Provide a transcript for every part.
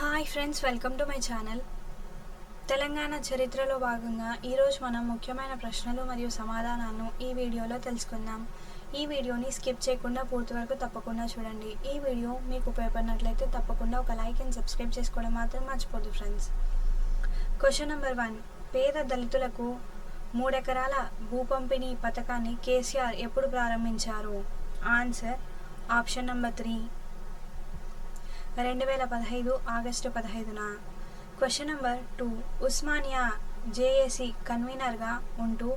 Hi friends welcome to my channel Telangana చరిత్రలో భాగంగా ఈరోజు మనం ముఖ్యమైన ప్రశ్నలు మరియు సమాధానాలను ఈ వీడియోలో తెలుసుకుందాం. ఈ వీడియోని స్కిప్ చేయకుండా పూర్తి వరకు తప్పకుండా చూడండి. ఈ వీడియో మీకు ఉపయోగపడినట్లయితే తప్పకుండా ఒక లైక్ అండ్ సబ్స్క్రైబ్ చేసుకోవడం మాత్రం మర్చిపోద్దు ఫ్రెండ్స్ క్వశ్చన్ నెంబర్ వన్ పేద దళితులకు మూడెకరాల భూ పంపిణీ పథకాన్ని కేసీఆర్ ఎప్పుడు ప్రారంభించారు? ఆన్సర్ ఆప్షన్ నెంబర్ త్రీ రెండు వేల పదహైదు August పదహైదున. Question number two Osmania JAC కన్వీనర్గా ఉంటూ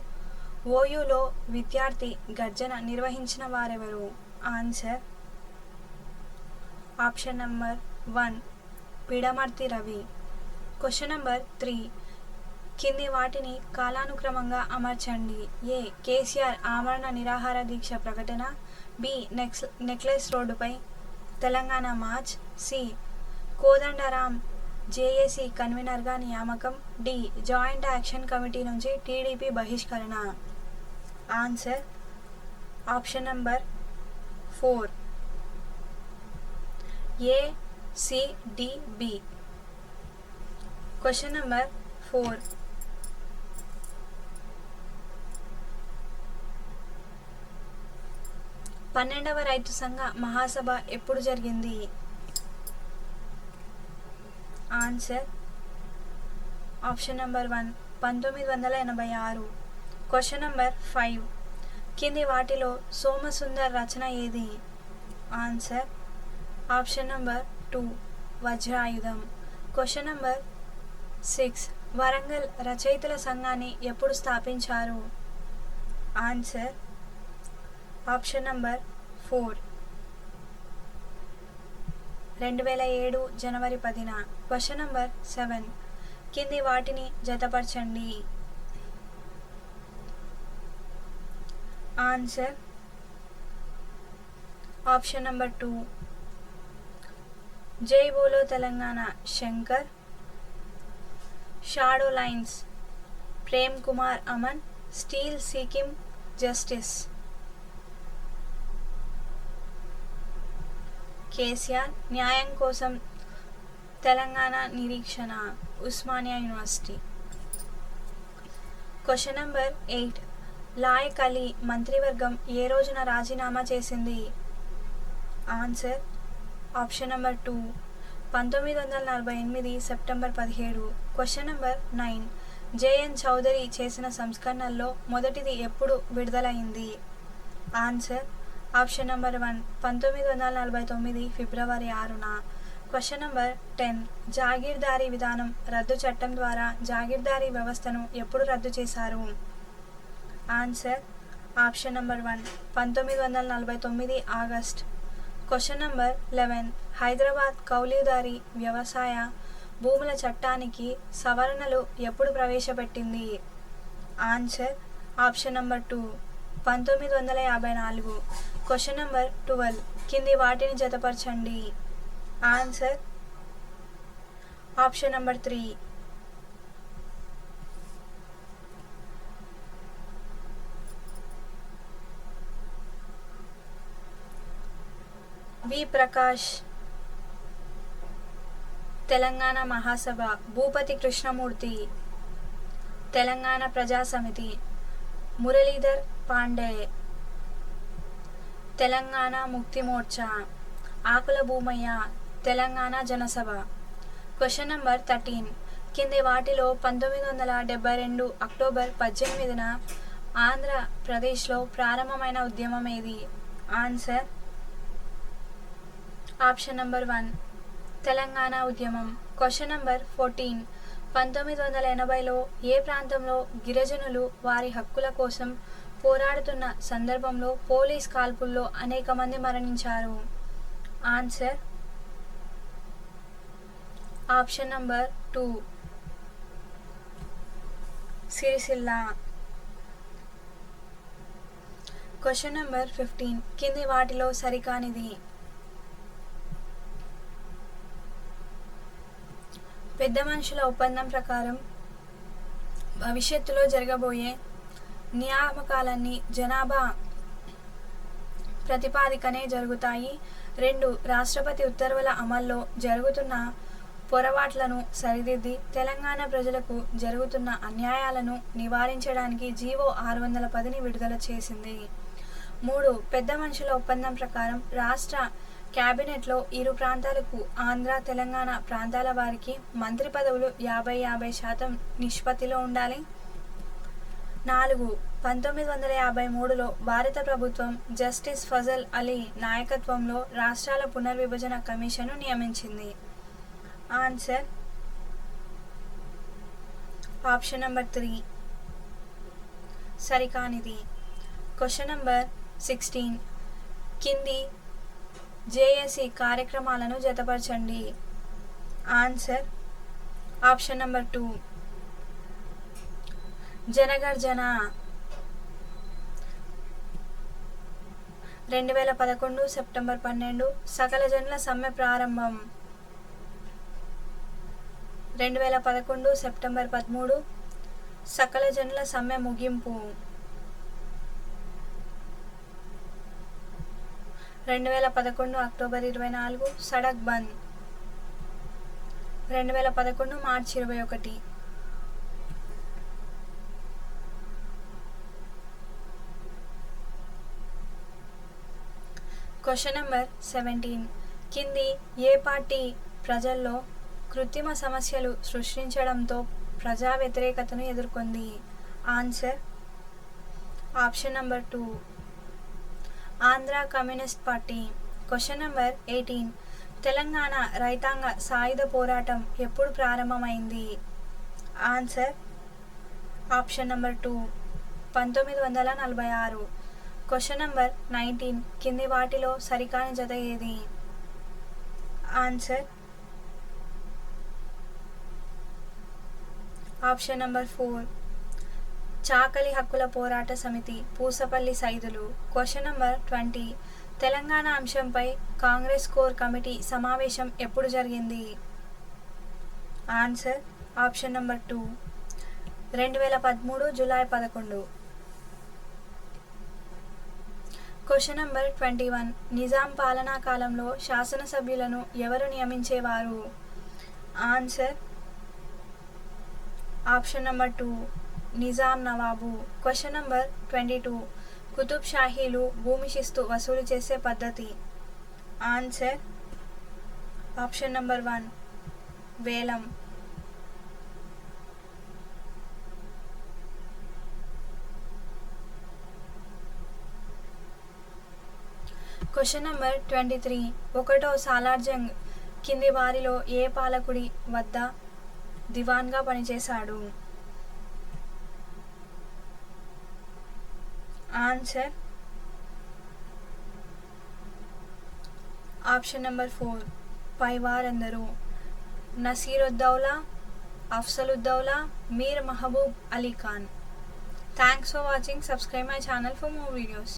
ఓయూలో విద్యార్థి గర్జన నిర్వహించిన వారెవరు? Answer option number one Pidamarthi Ravi. Question number three కింది వాటిని కాలానుక్రమంగా అమర్చండి. ఏ కేసీఆర్ ఆమరణ నిరాహార దీక్ష ప్రకటన. బి నెక్స్ నెక్లెస్ రోడ్డుపై Telangana march C. Kodandaram JAC కన్వీనర్గా నియామకం. డి. జాయింట్ యాక్షన్ కమిటీ నుంచి టీడీపీ బహిష్కరణ. Answer option number four. A C D B. Question number four. పన్నెండవ రైతు సంఘ మహాసభ ఎప్పుడు జరిగింది? ఆన్సర్. ఆప్షన్ నెంబర్ వన్ పంతొమ్మిది వందల ఎనభై ఆరు. Question number five. కింది వాటిలో సోమసుందర్ రచన ఏది? Answer. Option number two Vajrayudham. Question number six Warangal రచయితల సంఘాన్ని ఎప్పుడు స్థాపించారు? ఆన్సర్. Option number four. రెండు వేల ఏడు జనవరి పదిన క్వశ్చన్ నంబర్ సెవెన్. కింది వాటిని జతపరచండి. Answer option number two. Jai Bolo Telangana Shankar. Shadow lines Prem Kumar a man still seeking justice. KCR న్యాయం కోసం తెలంగాణ నిరీక్షణ Osmania university. Question number eight Laik Ali మంత్రివర్గం ఏ రోజున రాజీనామా చేసింది? ఆన్సర్ ఆప్షన్ నెంబర్ టూ పంతొమ్మిది వందల నలభై ఎనిమిది సెప్టెంబర్ పదిహేడు. Question number nine J N Chaudhuri చేసిన సంస్కరణల్లో మొదటిది ఎప్పుడు విడుదలైంది? ఆన్సర్ ఆప్షన్ నెంబర్ వన్ పంతొమ్మిది వందల నలభై తొమ్మిది ఫిబ్రవరి ఆరున. క్వశ్చన్ నెంబర్ టెన్ జాగీర్దారీ విధానం రద్దు చట్టం ద్వారా జాగీర్దారీ వ్యవస్థను ఎప్పుడు రద్దు చేశారు? ఆన్సర్ ఆప్షన్ నెంబర్ వన్ పంతొమ్మిది వందల నలభై తొమ్మిది August. Question number eleven Hyderabad కౌలీదారీ వ్యవసాయ భూముల చట్టానికి సవరణలు ఎప్పుడు ప్రవేశపెట్టింది? ఆన్సర్ ఆప్షన్ నెంబర్ టూ పంతొమ్మిది వందల యాభై నాలుగు. క్వశ్చన్ నెంబర్ ట్వెల్వ్ కింది వాటిని జతపరచండి. Answer option number three V Prakash. Telangana Mahasabha. Bhupathi Krishnamurthy. Telangana Praja Samithi Muralidhar Pandey. Telangana Mukti Morcha. Akula Bhoomaiah Telangana Janasabha. Question number thirteen. కింది వాటిలో పంతొమ్మిది వందల డెబ్బై రెండు అక్టోబర్ పద్దెనిమిదిన ఆంధ్రప్రదేశ్లో ప్రారంభమైన ఉద్యమం ఏది? Answer. Option number one. Telangana ఉద్యమం. Question number fourteen. పంతొమ్మిది వందల ఎనభైలో ఏ ప్రాంతంలో గిరిజనులు వారి హక్కుల కోసం పోరాడుతున్న సందర్భంలో పోలీస్ కాల్పుల్లో అనేక మంది మరణించారు. Answer option number two. Sirisilla. Question number fifteen. కింది వాటిలో సరికానిది. పెద్ద మనుషుల ఒప్పందం ప్రకారం భవిష్యత్తులో జరగబోయే నియామకాలన్నీ జనాభా ప్రతిపాదికనే జరుగుతాయి. రెండు రాష్ట్రపతి ఉత్తర్వుల అమల్లో జరుగుతున్న పొరపాట్లను సరిదిద్ది తెలంగాణ ప్రజలకు జరుగుతున్న అన్యాయాలను నివారించడానికి జీవో ఆరు వందల పదిని విడుదల చేసింది. మూడు పెద్ద మనుషుల ఒప్పందం ప్రకారం రాష్ట్ర క్యాబినెట్లో ఇరు ప్రాంతాలకు ఆంధ్ర తెలంగాణ ప్రాంతాల వారికి మంత్రి పదవులు యాభై యాభై శాతం నిష్పత్తిలో ఉండాలి. నాలుగు. పంతొమ్మిది వందల యాభై మూడులో భారత ప్రభుత్వం జస్టిస్ ఫజల్ అలీ నాయకత్వంలో రాష్ట్రాల పునర్విభజన కమిషను నియమించింది. Answer option number three. సరికానిది. Question number sixteen. కింది జేఏసీ కార్యక్రమాలను జతపరచండి. Answer option number two. Jana Garjana. రెండు వేల పదకొండు సెప్టెంబర్ పన్నెండు సకల జనుల సమ్మె ప్రారంభం. రెండు వేల పదకొండు సెప్టెంబర్ పదమూడు సకల జనుల సమ్మె ముగింపు. రెండు వేల పదకొండు అక్టోబర్ ఇరవై నాలుగు సడక్ బంద్. రెండు వేల పదకొండు మార్చి ఇరవై ఒకటి. క్వశ్చన్ నెంబర్ సెవెంటీన్ కింది ఏ పార్టీ ప్రజల్లో కృత్రిమ సమస్యలు సృష్టించడంతో ప్రజా వ్యతిరేకతను ఎదుర్కొంది? Answer option number two Andhra communist party question number eighteen Telangana రైతాంగ సాయుధ పోరాటం ఎప్పుడు ప్రారంభమైంది? ఆన్సర్ ఆప్షన్ నెంబర్ టూ పంతొమ్మిది వందల నలభై ఆరు. క్వశ్చన్ నెంబర్ నైన్టీన్ కింది వాటిలో సరికాని జత ఏది? ఆన్సర్ ఆప్షన్ నెంబర్ ఫోర్ చాకలి హక్కుల పోరాట సమితి Pusapalli Saidulu. Question number twenty Telangana అంశంపై కాంగ్రెస్ కోర్ కమిటీ సమావేశం ఎప్పుడు జరిగింది? ఆన్సర్ ఆప్షన్ నెంబర్ టూ రెండు వేల పదమూడు జూలై పదకొండు. Question number twenty one. Nizam పాలనా కాలంలో శాసనసభ్యులను ఎవరు నియమించేవారు? Answer option number two Nizam నవాబు. Question number twenty two. Qutb షాహీలు భూమి శిస్తు వసూలు చేసే పద్ధతి. ఆన్సర్ ఆప్షన్ నెంబర్ వన్ వేలం. క్వశ్చన్ నెంబర్ ట్వంటీ త్రీ ఒకటో సాలార్జంగ్ కింది వారిలో ఏ పాలకుడి వద్ద దివాన్గా పనిచేశాడు? ఆన్సర్ ఆప్షన్ నెంబర్ ఫోర్ పై వారందరూ Nasiruddaula Afzaluddaula Mir Mahbub Ali Khan. Thanks for watching subscribe my channel for more videos